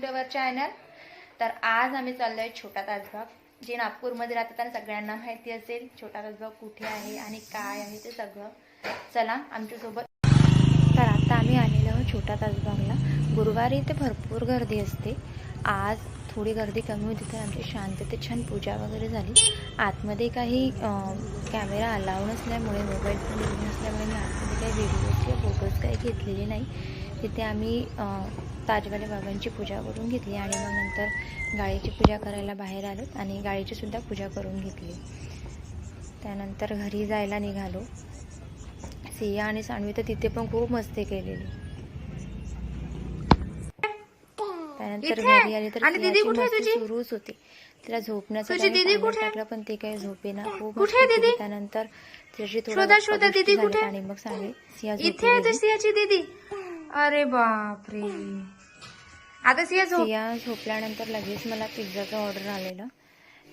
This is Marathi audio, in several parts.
टू अवर चॅनल तर आज आम्ही चाललोय छोटा तासबाग जे नागपूरमध्ये राहतात आणि सगळ्यांना माहिती असेल छोटा तासबाग कुठे आहे आणि काय आहे ते सगळं. चला आमच्यासोबत. तर आता आम्ही आलेलो आहोत छोटा तासबागला गुरुवारी इथे भरपूर गर्दी असते. आज थोडी गर्दी कमी होती तर आमची शांततेत छान पूजा वगैरे झाली. आतमध्ये काही कॅमेरा अलाव नसल्यामुळे मोबाईल पण नसल्यामुळे मी आतमध्ये काही व्हिडिओ किंवा फोटोज काही घेतलेले नाही. तिथे आम्ही ताजवाले बाबांची पूजा करून घेतली आणि मग नंतर गाळीची पूजा करायला बाहेर आलो आणि गाळीची सुद्धा पूजा करून घेतली त्यानंतर घरी जायला निघालो सिया आणि सानवी तर तिथे पण खूप मस्ती केलेली त्यानंतर? घरी आली तर मस्ती? सुरूच होती तिला झोपण्याचं? टाकलं पण ते काही झोपेना खूप? त्यानंतर तिच्याशी थोडा? आणि मग सांगली सिया झोपली अरे बापरे. आता सिया झोप. सिया झोपल्यानंतर लगेच मला पिझ्झाचं ऑर्डर आलेलं.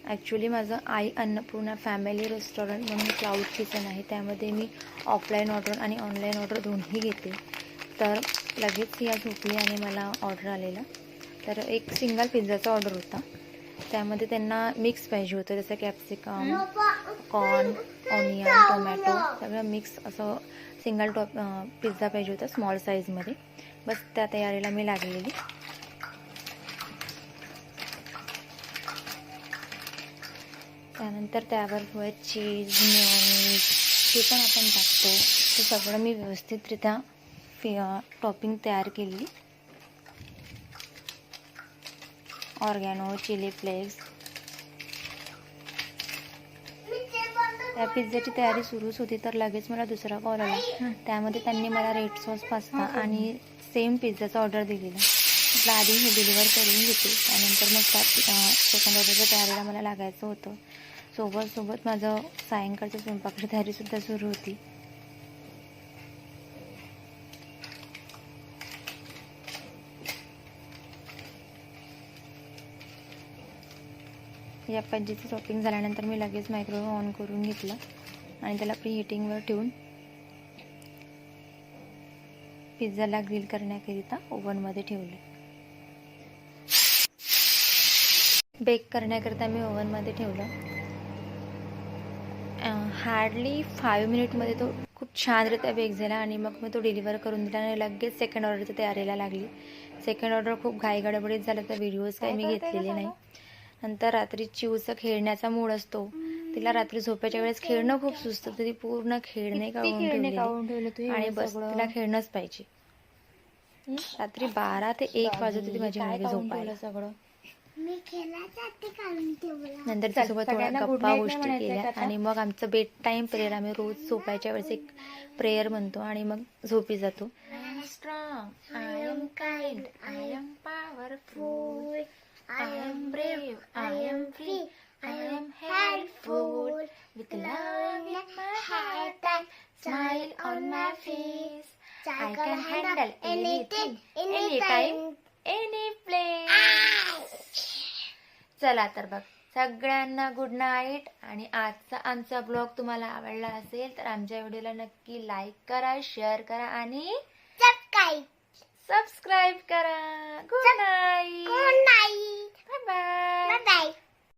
ॲक्च्युली माझं आई अन्नपूर्णा फॅमिली रेस्टॉरंट म्हणून क्लाउड किचन आहे. त्यामध्ये मी ऑफलाईन ऑर्डर आणि ऑनलाईन ऑर्डर दोन्ही घेते. तर लगेच सिया झोपली आणि मला ऑर्डर आलेलं. तर एक सिंगल पिझ्झाचा ऑर्डर होता. त्यामध्ये त्यांना मिक्स पाहिजे होतं जसं कॅप्सिकम कॉर्न ऑनियन टोमॅटो सगळं मिक्स असं सिंगल टॉप पिझ्झा पाहिजे होता स्मॉल साईजमध्ये बस त्या तयारीला मी लागलेली. त्यानंतर त्यावर थोडं चीज मेयोनीज जे पण आपण टाकतो. ते सगळं मी व्यवस्थितरित्या फि टॉपिंग तयार केली ऑर्गॅनो चिली फ्लेक्स. त्या पिझ्झाची तयारी सुरूच होती तर लगेच मला दुसरा कॉल आला. त्यामध्ये त्यांनी मला रेड सॉस पास्ता आणि सेम पिझ्झाचा ऑर्डर दिलेला. म्हटलं आधी हे डिलिव्हर करून घेते. त्यानंतर मग त्या सेकंड ऑर्डरच्या तयारीला मला लागायचं होतं. सोबत सोबत माझं सायंकाळच्या स्वयंपाकाची तयारीसुद्धा सुरू होती. या पज्जीचं शॉपिंग झाल्यानंतर मी लगेच मायक्रोवेव्ह ऑन करून घेतलं आणि त्याला प्री हिटिंगवर ठेवून पिझ्झाला ग्रिल करण्याकरिता ओव्हनमध्ये ठेवले. बेक करण्याकरिता मी ओव्हनमध्ये ठेवलं. हार्डली फाईव्ह मिनिटमध्ये तो खूप छानरित्या बेक झाला आणि मग मी तो डिलिव्हर करून दिला आणि लगेच सेकंड ऑर्डरच्या तयारीला लागली. सेकंड ऑर्डर खूप घाई गडबडीत झालं तर व्हिडिओज काही मी घेतलेले नाही. नंतर रात्री चिवचा खेळण्याचा मूड असतो. तिला रात्री झोपायच्या वेळेस खेळणं खूप सुचतं तर ती पूर्ण खेळणे काढून ठेवलेली. आणि बस तिला खेळणंच पाहिजे. रात्री बारा ते एक वाजत होती माझी मुलगी झोपायला. सगळं? नंतर तिच्यासोबत थोड्या गप्पा गोष्टी केल्या. आणि मग आमचं बेड टाईम प्रेयर आम्ही रोज झोपायच्या वेळेस एक प्रेयर म्हणतो आणि मग झोपी जातो. Strong I am kind I am powerful I am brave, I am free, I am helpful. With love in my heart and smile on my face. I can handle anything, anytime, any place. चला तर बघ सगळ्यांना गुड नाईट आणि आजचा आमचा ब्लॉग तुम्हाला आवडला असेल तर आमच्या व्हिडिओला नक्की लाईक करा शेअर करा आणि subscribe subscribe kara good night. Good night. Bye bye bye bye